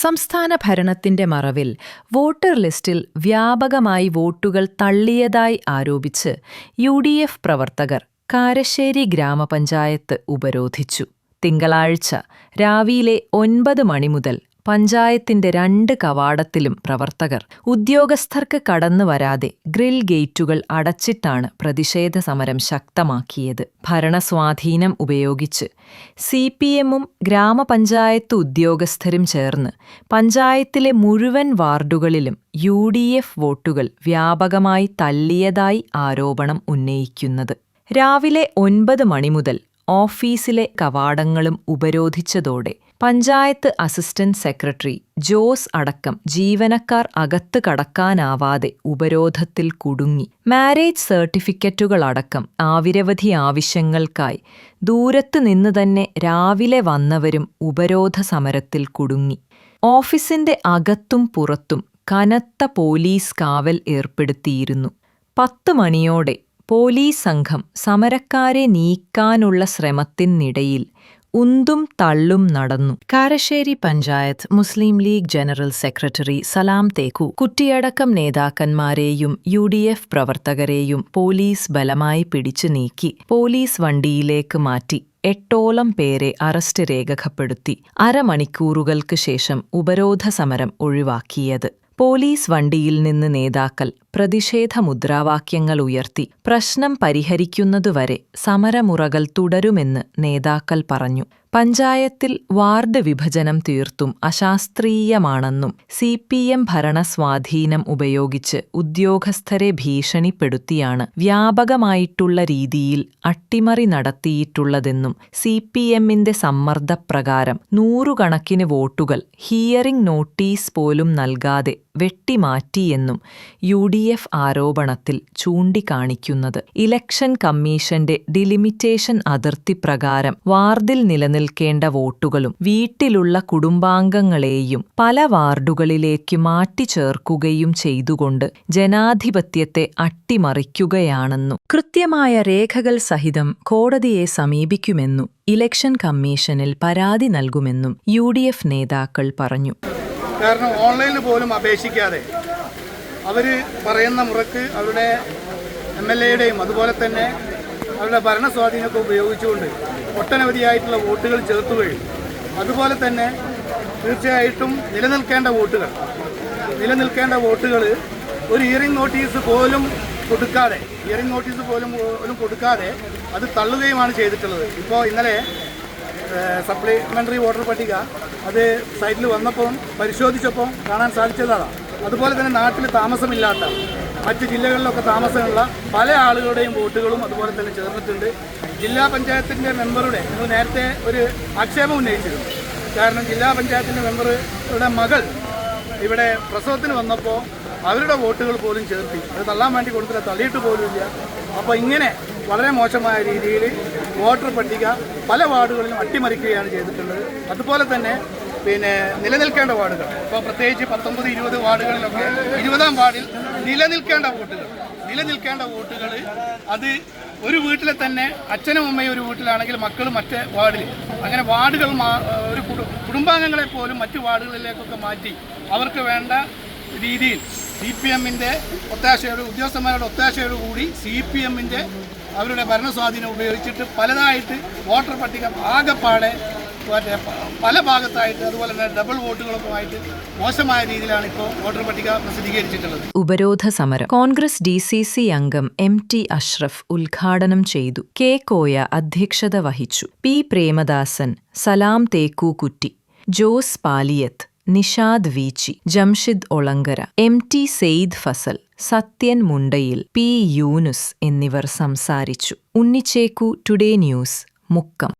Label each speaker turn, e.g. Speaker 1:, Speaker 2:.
Speaker 1: സംസ്ഥാന ഭരണത്തിന്റെ മറവിൽ വോട്ടർ ലിസ്റ്റിൽ വ്യാപകമായി വോട്ടുകൾ തള്ളിയതായി ആരോപിച്ച് യു ഡി എഫ് പ്രവർത്തകർ കാരശ്ശേരി ഗ്രാമപഞ്ചായത്ത് ഉപരോധിച്ചു. തിങ്കളാഴ്ച രാവിലെ ഒൻപത് മണി മുതൽ പഞ്ചായത്തിന്റെ രണ്ട് കവാടത്തിലും പ്രവർത്തകർ. ഉദ്യോഗസ്ഥർക്ക് കടന്നു വരാതെ ഗ്രിൽ ഗേറ്റുകൾ അടച്ചിട്ടാണ് പ്രതിഷേധ സമരം ശക്തമാക്കിയത്. ഭരണസ്വാധീനം ഉപയോഗിച്ച് സി പി എമ്മും ഗ്രാമപഞ്ചായത്ത് ഉദ്യോഗസ്ഥരും ചേർന്ന് പഞ്ചായത്തിലെ മുഴുവൻ വാർഡുകളിലും യു ഡി എഫ് വോട്ടുകൾ വ്യാപകമായി തള്ളിയതായി ആരോപണം ഉന്നയിക്കുന്നത്. രാവിലെ ഒൻപത് മണി മുതൽ ഓഫീസിലെ കവാടങ്ങളും ഉപരോധിച്ചതോടെ പഞ്ചായത്ത് അസിസ്റ്റന്റ് സെക്രട്ടറി ജോസ് അടക്കം ജീവനക്കാർ അകത്ത് കടക്കാനാവാതെ ഉപരോധത്തിൽ കുടുങ്ങി. മാരേജ് സർട്ടിഫിക്കറ്റുകളടക്കം ആവിരവധി ആവശ്യങ്ങൾക്കായി ദൂരത്തു നിന്ന് തന്നെ രാവിലെ വന്നവരും ഉപരോധ സമരത്തിൽ കുടുങ്ങി. ഓഫീസിന്റെ അകത്തും പുറത്തും കനത്ത പോലീസ് കാവൽ ഏർപ്പെടുത്തിയിരുന്നു. പത്ത് മണിയോടെ പോലീസ് സംഘം സമരക്കാരെ നീക്കാനുള്ള ശ്രമത്തിനിടയിൽ ഉന്തും തള്ളും നടന്നു. കാരശ്ശേരി പഞ്ചായത്ത് മുസ്ലിം ലീഗ് ജനറൽ സെക്രട്ടറി സലാം തേക്കു കുട്ടിയടക്കം നേതാക്കന്മാരെയും യു ഡി എഫ് പ്രവർത്തകരെയും പോലീസ് ബലമായി പിടിച്ചു നീക്കി പോലീസ് വണ്ടിയിലേക്ക് മാറ്റി എട്ടോളം പേരെ അറസ്റ്റ് രേഖപ്പെടുത്തി അരമണിക്കൂറുകൾക്ക് ശേഷം ഉപരോധ സമരം ഒഴിവാക്കിയത്. പോലീസ് വണ്ടിയിൽ നിന്ന് നേതാക്കൾ പ്രതിഷേധ മുദ്രാവാക്യങ്ങൾ ഉയർത്തി പ്രശ്നം പരിഹരിക്കുന്നതുവരെ സമരമുറകൾ തുടരുമെന്ന് നേതാക്കൾ പറഞ്ഞു. പഞ്ചായത്തിൽ വാർഡ് വിഭജനം തീർത്തും അശാസ്ത്രീയമാണെന്നും സി പി എം ഭരണസ്വാധീനം ഉപയോഗിച്ച് ഉദ്യോഗസ്ഥരെ ഭീഷണിപ്പെടുത്തിയാണ് വ്യാപകമായിട്ടുള്ള രീതിയിൽ അട്ടിമറി നടത്തിയിട്ടുള്ളതെന്നും സി പി എമ്മിന്റെ സമ്മർദ്ദപ്രകാരം നൂറുകണക്കിന് വോട്ടുകൾ ഹിയറിംഗ് നോട്ടീസ് പോലും നൽകാതെ വെട്ടിമാറ്റിയെന്നും യു ഡി എഫ് ആരോപണത്തിൽ ചൂണ്ടിക്കാണിക്കുന്നത്. ഇലക്ഷൻ കമ്മീഷന്റെ ഡിലിമിറ്റേഷൻ അതിർത്തി പ്രകാരം വാർഡിൽ നിലനിൽക്കേണ്ട വോട്ടുകളും വീട്ടിലുള്ള കുടുംബാംഗങ്ങളെയും പല വാർഡുകളിലേക്ക് മാറ്റിച്ചേർക്കുകയും ചെയ്തുകൊണ്ട് ജനാധിപത്യത്തെ അട്ടിമറിക്കുകയാണെന്നും കൃത്യമായ രേഖകൾ സഹിതം കോടതിയെ സമീപിക്കുമെന്നും ഇലക്ഷൻ കമ്മീഷനിൽ പരാതി നൽകുമെന്നും യു നേതാക്കൾ പറഞ്ഞു.
Speaker 2: കാരണം ഓൺലൈനിൽ പോലും അപേക്ഷിക്കാതെ. അവർ പറയുന്ന മുറക്ക് അവരുടെ എം എൽ എയുടെയും അതുപോലെ തന്നെ അവരുടെ ഭരണ ഭരണസ്വാധീനമൊക്കെ ഉപയോഗിച്ചുകൊണ്ട് ഒട്ടനവധിയായിട്ടുള്ള വോട്ടുകൾ ചേർത്തുകയും അതുപോലെ തന്നെ തീർച്ചയായിട്ടും നിലനിൽക്കേണ്ട വോട്ടുകൾ. നിലനിൽക്കേണ്ട വോട്ടുകൾ ഒരു ഹിയറിംഗ് നോട്ടീസ് പോലും കൊടുക്കാതെ ഹിയറിംഗ് നോട്ടീസ് പോലും പോലും കൊടുക്കാതെ അത് തള്ളുകയുമാണ് ചെയ്തിട്ടുള്ളത്. ഇപ്പോൾ ഇന്നലെ സപ്ലിമെന്ററി വോട്ടർ പട്ടിക അത് സൈറ്റിൽ വന്നപ്പോൾ പരിശോധിച്ചപ്പോൾ കാണാൻ സാധിച്ചതാണ്. അതുപോലെ തന്നെ നാട്ടിൽ താമസമില്ലാത്ത മറ്റ് ജില്ലകളിലൊക്കെ താമസമുള്ള പല ആളുകളുടെയും വോട്ടുകളും അതുപോലെ തന്നെ ചേർന്നിട്ടുണ്ട്. ജില്ലാ പഞ്ചായത്തിന്റെ മെമ്പറുടെ നിങ്ങൾ നേരത്തെ ഒരു ആക്ഷേപം ഉന്നയിച്ചിരുന്നു. കാരണം ജില്ലാ പഞ്ചായത്തിന്റെ മെമ്പറുടെ മകൾ ഇവിടെ പ്രസവത്തിന് വന്നപ്പോൾ അവരുടെ വോട്ടുകൾ പോലും ചേർത്തി. അത് തള്ളാൻ വേണ്ടി കൊടുത്തില്ല തള്ളിയിട്ട് പോലുമില്ല. അപ്പോൾ ഇങ്ങനെ വളരെ മോശമായ രീതിയിൽ വോട്ടർ പട്ടിക പല വാർഡുകളിലും അട്ടിമറിക്കുകയാണ് ചെയ്തിട്ടുള്ളത്. അതുപോലെ തന്നെ പിന്നെ നിലനിൽക്കേണ്ട വാർഡുകൾ. ഇപ്പോൾ പ്രത്യേകിച്ച് പത്തൊമ്പത് ഇരുപത് വാർഡുകളിലൊക്കെ ഇരുപതാം വാർഡിൽ നിലനിൽക്കേണ്ട വോട്ടുകൾ. നിലനിൽക്കേണ്ട വോട്ടുകൾ അത് ഒരു വീട്ടിലെ തന്നെ അച്ഛനും അമ്മയും ഒരു വീട്ടിലാണെങ്കിൽ മക്കൾ മറ്റേ വാർഡിൽ. അങ്ങനെ വാർഡുകൾ ഒരു കുടുംബാംഗങ്ങളെ പോലും മറ്റു വാർഡുകളിലേക്കൊക്കെ മാറ്റി അവർക്ക് വേണ്ട രീതിയിൽ സി പി എമ്മിന്റെ ഒത്താശയോട് ഉദ്യോഗസ്ഥന്മാരുടെ ഒത്താശയോട് കൂടി സി പി എമ്മിന്റെ അവരുടെ ഭരണസ്വാധീനം ഉപയോഗിച്ചിട്ട് പലതായിട്ട് വോട്ടർ പട്ടിക ആകെപ്പാടെ മറ്റേ പല ഭാഗത്തായിട്ട് അതുപോലെ തന്നെ ഡബിൾ വോട്ടുകളൊക്കെ മോശമായ രീതിയിലാണ് ഇപ്പോൾ വോട്ടർ പട്ടിക പ്രസിദ്ധീകരിച്ചിട്ടുള്ളത്.
Speaker 1: ഉപരോധ സമരം. കോൺഗ്രസ് ഡി സി സി അംഗം എം ടി അഷ്റഫ് ഉദ്ഘാടനം ചെയ്തു. കെ കോയ അധ്യക്ഷത വഹിച്ചു. P Premadasan Salam Thekkukutti Jose Paliyath Nishad Veechi Jamshid Olankara M T Sayed Fasal Sathyan Mundayil P Yunus എന്നിവർ സംസാരിച്ചു. Unnichekku today news Mukkam.